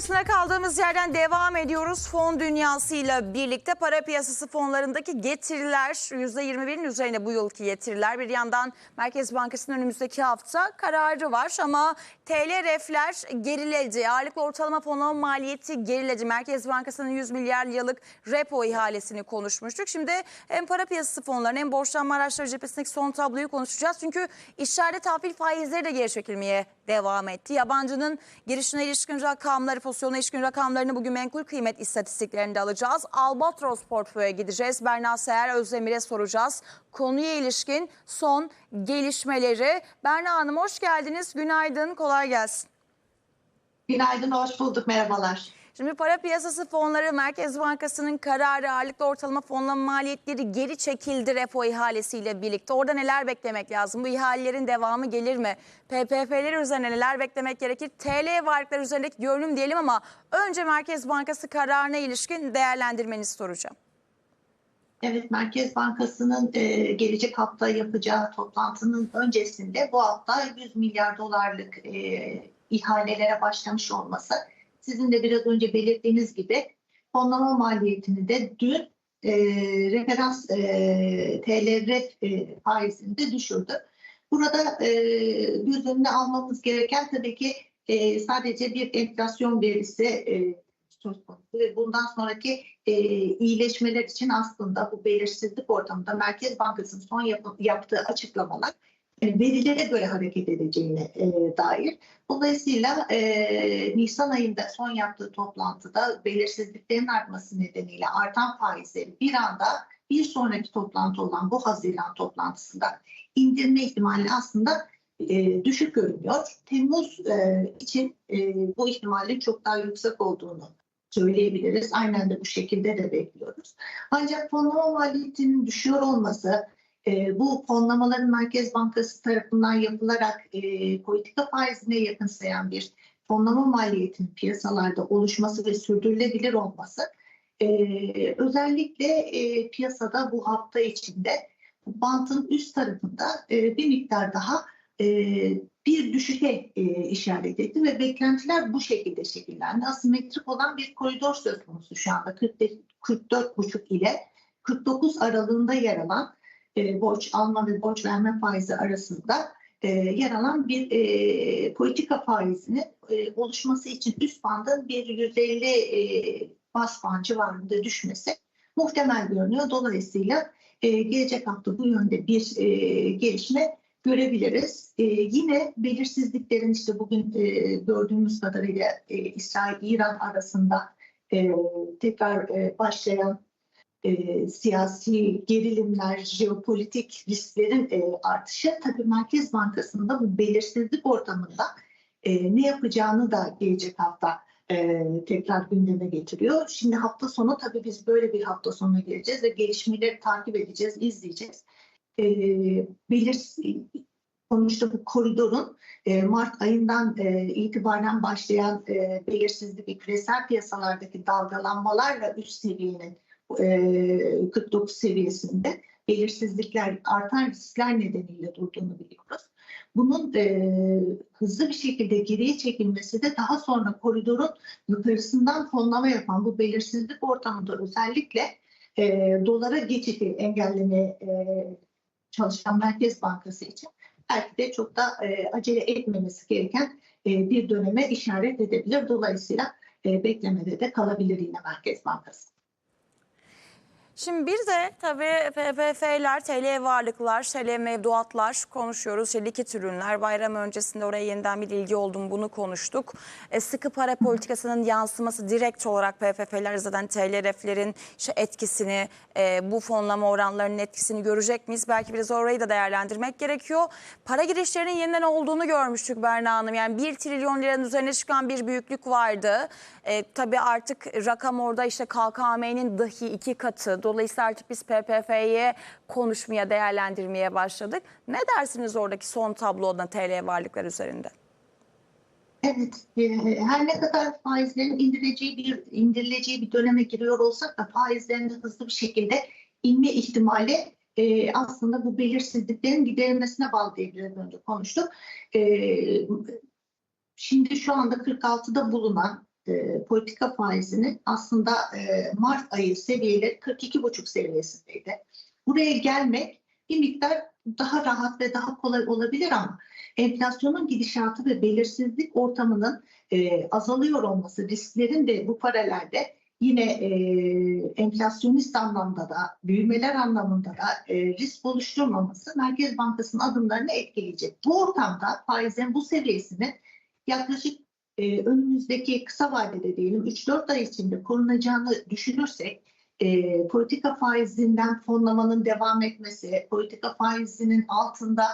noktasına kaldığımız yerden devam ediyoruz. Fon dünyasıyla birlikte para piyasası fonlarındaki getiriler %21'in üzerinde bu yılki getiriler. Bir yandan Merkez Bankası'nın önümüzdeki hafta kararı var ama TL refler geriledi. Ağırlıklı ortalama fonlama maliyeti geriledi. Merkez Bankası'nın 100 milyar liralık repo ihalesini konuşmuştuk. Şimdi hem para piyasası fonlarının hem borçlanma araçları cephesindeki son tabloyu konuşacağız. Çünkü işaret tahvil faizleri de geri çekilmeye devam etti. Yabancının girişine ilişkin rakamları, pozisyona ilişkin rakamlarını bugün menkul kıymet istatistiklerinde alacağız. Albatros portföye gideceğiz. Berna Seher Özdemir'e soracağız. Konuya ilişkin son gelişmeleri. Berna Hanım hoş geldiniz. Günaydın, kolay gelsin. Günaydın, hoş bulduk. Merhabalar. Şimdi para piyasası fonları Merkez Bankası'nın kararı ağırlıklı ortalama fonlama maliyetleri geri çekildi repo ihalesiyle birlikte. Orada neler beklemek lazım? Bu ihalelerin devamı gelir mi? PPF'ler üzerine neler beklemek gerekir? TL varlıklar üzerindeki görünüm diyelim ama önce Merkez Bankası kararına ilişkin değerlendirmenizi soracağım. Evet, Merkez Bankası'nın e, gelecek hafta yapacağı toplantının öncesinde bu hafta 100 milyar dolarlık e, ihalelere başlamış olması sizin de biraz önce belirttiğiniz gibi fonlama maliyetini de dün e, referans e, TL e, faizini düşürdü. Burada e, göz önüne almamız gereken tabii ki e, sadece bir enflasyon verisi e, söz konusu ve bundan sonraki e, iyileşmeler için aslında bu belirsizlik ortamında Merkez Bankası'nın son yap- yaptığı açıklamalar verilere göre hareket edeceğine e, dair. Dolayısıyla e, Nisan ayında son yaptığı toplantıda belirsizliklerin artması nedeniyle artan faizleri bir anda bir sonraki toplantı olan bu Haziran toplantısında indirme ihtimali aslında e, düşük görünüyor. Temmuz e, için e, bu ihtimalin çok daha yüksek olduğunu söyleyebiliriz. Aynen de bu şekilde de bekliyoruz. Ancak fonlama maliyetinin düşüyor olması, e, bu fonlamaların Merkez Bankası tarafından yapılarak e, politika faizine yakınsayan bir fonlama maliyetinin piyasalarda oluşması ve sürdürülebilir olması e, özellikle e, piyasada bu hafta içinde bantın üst tarafında e, bir miktar daha e, bir düşüşe e, işaret etti ve beklentiler bu şekilde şekillendi. Asimetrik olan bir koridor söz konusu şu anda 44,5 ile 49 aralığında yer alan e, borç alma ve borç verme faizi arasında e, yer alan bir e, politika faizinin e, oluşması için üst bandın bir 150 e, bas puan civarında düşmesi muhtemel görünüyor. Dolayısıyla gelecek hafta bu yönde bir gelişme görebiliriz. Yine belirsizliklerin işte bugün gördüğümüz kadarıyla İsrail-İran arasında tekrar başlayan e, siyasi gerilimler, jeopolitik risklerin e, artışı tabii Merkez Bankası'nda bu belirsizlik ortamında e, ne yapacağını da gelecek hafta e, tekrar gündeme getiriyor. Şimdi hafta sonu tabii biz böyle bir hafta sonuna geleceğiz ve gelişmeleri takip edeceğiz, izleyeceğiz. E, belirsiz sonuçta bu koridorun e, Mart ayından e, itibaren başlayan e, belirsizlik ve küresel piyasalardaki dalgalanmalarla üst seviyenin e, 49 seviyesinde belirsizlikler, artan riskler nedeniyle durduğunu biliyoruz. Bunun e, hızlı bir şekilde geriye çekilmesi de daha sonra koridorun yukarısından fonlama yapan bu belirsizlik ortamında özellikle e, dolara geçişi engellemeye e, çalışan Merkez Bankası için belki de çok da e, acele etmemesi gereken e, bir döneme işaret edebilir. Dolayısıyla e, beklemede de kalabilir yine Merkez Bankası. Şimdi bir de tabii PPF'ler, TL varlıklar, TL mevduatlar konuşuyoruz. İşte likit ürünler, bayram öncesinde oraya yeniden bir ilgi olduğunu bunu konuştuk. E, sıkı para politikasının yansıması direkt olarak PPF'ler zaten TL reflerin işte etkisini, e, bu fonlama oranlarının etkisini görecek miyiz? Belki biraz orayı da değerlendirmek gerekiyor. Para girişlerinin yeniden olduğunu görmüştük Berna Hanım. Yani 1 trilyon liranın üzerine çıkan bir büyüklük vardı. E, tabii artık rakam orada işte KKM'nin dahi iki katı. Dolayısıyla artık biz PPF'ye konuşmaya, değerlendirmeye başladık. Ne dersiniz oradaki son tabloda TL varlıklar üzerinde? Evet, e, her ne kadar faizlerin indirileceği bir indirileceği bir döneme giriyor olsak da faizlerin de hızlı bir şekilde inme ihtimali e, aslında bu belirsizliklerin giderilmesine bağlı diye önce konuştuk. E, şimdi şu anda 46'da bulunan e, politika faizinin aslında e, Mart ayı seviyeleri 42,5 seviyesindeydi. Buraya gelmek bir miktar daha rahat ve daha kolay olabilir ama enflasyonun gidişatı ve belirsizlik ortamının e, azalıyor olması, risklerin de bu paralelde yine e, enflasyonist anlamda da, büyümeler anlamında da e, risk oluşturmaması Merkez Bankası'nın adımlarını etkileyecek. Bu ortamda faizin bu seviyesinin yaklaşık e, önümüzdeki kısa vadede diyelim 3-4 ay içinde korunacağını düşünürsek e, politika faizinden fonlamanın devam etmesi, politika faizinin altında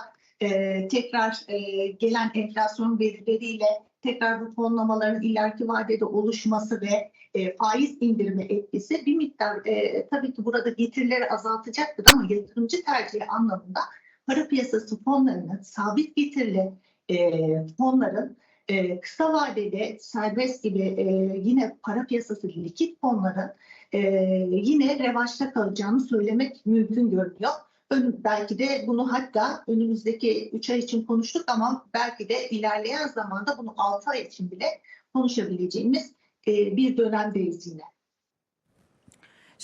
e, tekrar e, gelen enflasyon verileriyle tekrar bu fonlamaların ileriki vadede oluşması ve e, faiz indirme etkisi bir miktar e, tabii ki burada getirileri azaltacaktır ama yatırımcı tercihi anlamında para piyasası fonlarının sabit getirili e, fonların e, kısa vadede serbest gibi e, yine para piyasası likit fonların e, yine revaçta kalacağını söylemek mümkün görünüyor. Ön, belki de bunu hatta önümüzdeki 3 ay için konuştuk ama belki de ilerleyen zamanda bunu 6 ay için bile konuşabileceğimiz e, bir dönemdeyiz yine.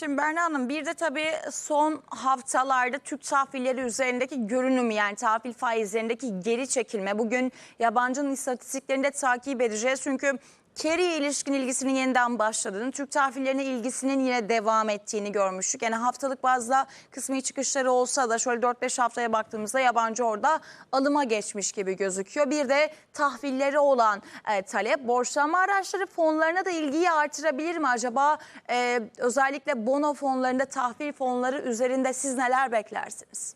Şimdi Berna Hanım bir de tabii son haftalarda Türk tahvilleri üzerindeki görünüm yani tahvil faizlerindeki geri çekilme. Bugün yabancının istatistiklerini de takip edeceğiz. Çünkü Kerry'e ilişkin ilgisinin yeniden başladığını, Türk tahvillerine ilgisinin yine devam ettiğini görmüştük. Yani haftalık bazda kısmi çıkışları olsa da şöyle 4-5 haftaya baktığımızda yabancı orada alıma geçmiş gibi gözüküyor. Bir de tahvilleri olan e, talep borçlanma araçları fonlarına da ilgiyi artırabilir mi acaba? E, özellikle bono fonlarında tahvil fonları üzerinde siz neler beklersiniz?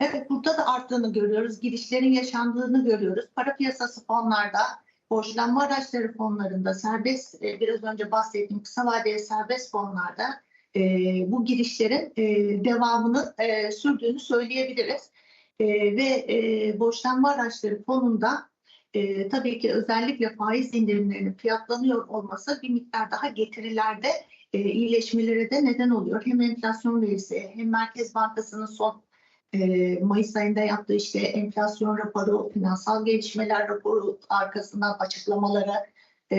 Evet burada da arttığını görüyoruz. Girişlerin yaşandığını görüyoruz. Para piyasası fonlarda borçlanma araçları fonlarında serbest e, biraz önce bahsettiğim kısa vadeli serbest fonlarda e, bu girişlerin e, devamını sürdüğünü söyleyebiliriz. Ve borçlanma araçları fonunda tabii ki özellikle faiz indirimlerinin fiyatlanıyor olması bir miktar daha getirilerde e, iyileşmelere de neden oluyor. Hem enflasyon verisi hem Merkez Bankası'nın son Mayıs ayında yaptığı işte enflasyon raporu, finansal gelişmeler raporu arkasından açıklamaları, e,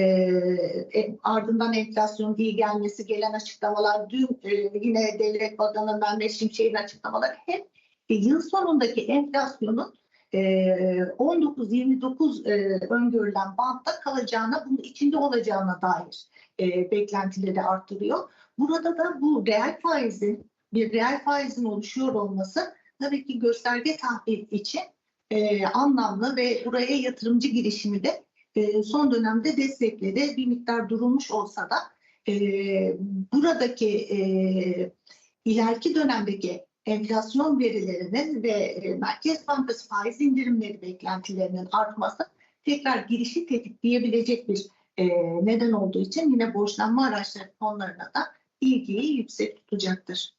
e, ardından enflasyon iyi gelmesi gelen açıklamalar, dün e, yine Devlet Bakanı Mehmet Şimşek'in açıklamaları hep yıl sonundaki enflasyonun e, 19-29 e, öngörülen bantta kalacağına, bunun içinde olacağına dair e, beklentileri arttırıyor. Burada da bu reel faizin, bir reel faizin oluşuyor olması tabii ki gösterge tahvil için e, anlamlı ve buraya yatırımcı girişimi de e, son dönemde destekledi. Bir miktar durulmuş olsa da e, buradaki e, ileriki dönemdeki enflasyon verilerinin ve e, Merkez Bankası faiz indirimleri beklentilerinin artması tekrar girişi tetikleyebilecek bir e, neden olduğu için yine borçlanma araçları fonlarına da ilgiyi yüksek tutacaktır.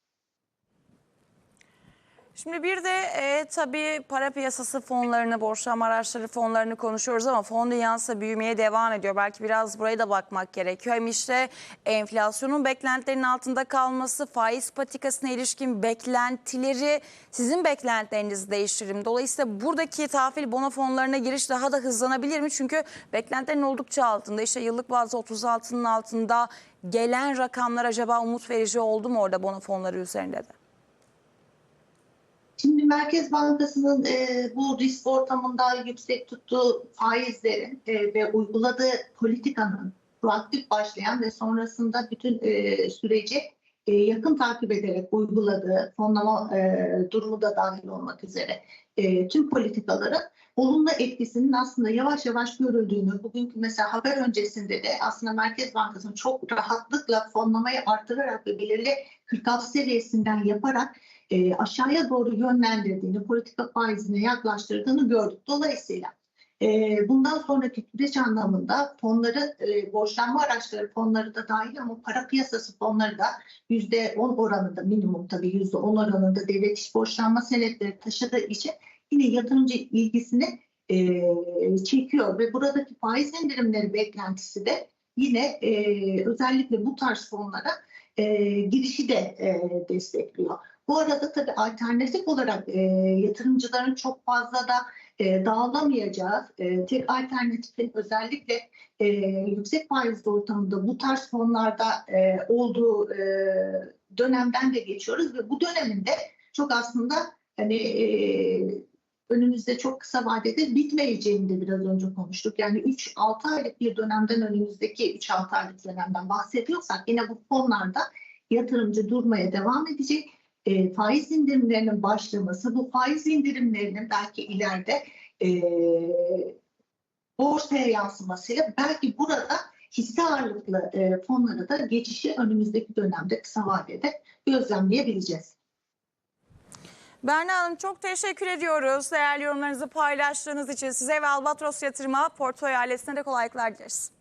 Şimdi bir de e, tabii para piyasası fonlarını, borçlanma araçları fonlarını konuşuyoruz ama fon dünyası büyümeye devam ediyor. Belki biraz buraya da bakmak gerekiyor. Hem işte enflasyonun beklentilerinin altında kalması, faiz patikasına ilişkin beklentileri sizin beklentilerinizi değiştirir? Dolayısıyla buradaki tahvil bono fonlarına giriş daha da hızlanabilir mi? Çünkü beklentilerin oldukça altında. İşte yıllık bazı 36'nın altında gelen rakamlar acaba umut verici oldu mu orada bono fonları üzerinde de? Şimdi Merkez Bankası'nın e, bu risk ortamında yüksek tuttuğu faizlerin e, ve uyguladığı politikanın proaktif başlayan ve sonrasında bütün e, süreci e, yakın takip ederek uyguladığı fonlama e, durumu da dahil olmak üzere e, tüm politikaların olumlu etkisinin aslında yavaş yavaş görüldüğünü, bugünkü mesela haber öncesinde de aslında Merkez Bankası'nın çok rahatlıkla fonlamayı artırarak ve belirli 46 seviyesinden yaparak e, aşağıya doğru yönlendirdiğini, politika faizine yaklaştırdığını gördük. Dolayısıyla e, bundan sonraki süreç anlamında fonları, e, borçlanma araçları fonları da dahil ama para piyasası fonları da %10 oranında minimum tabii %10 oranında devlet iş borçlanma senetleri taşıdığı için yine yatırımcı ilgisini e, çekiyor ve buradaki faiz indirimleri beklentisi de yine e, özellikle bu tarz fonlara e, girişi de e, destekliyor. Bu arada tabii alternatif olarak e, yatırımcıların çok fazla da e, dağılamayacağı e, tek alternatifin özellikle e, yüksek faizli ortamında bu tarz fonlarda e, olduğu e, dönemden de geçiyoruz ve bu döneminde çok aslında hani e, önümüzde çok kısa vadede bitmeyeceğini de biraz önce konuştuk. Yani 3-6 aylık bir dönemden önümüzdeki 3-6 aylık dönemden bahsediyorsak yine bu fonlarda yatırımcı durmaya devam edecek. E, faiz indirimlerinin başlaması, bu faiz indirimlerinin belki ileride e, borsaya yansımasıyla belki burada hisse ağırlıklı e, fonlara da geçişi önümüzdeki dönemde kısa vadede gözlemleyebileceğiz. Berna Hanım çok teşekkür ediyoruz. Değerli yorumlarınızı paylaştığınız için size ve Albatros Yatırım'a, Portföy ailesine de kolaylıklar dileriz.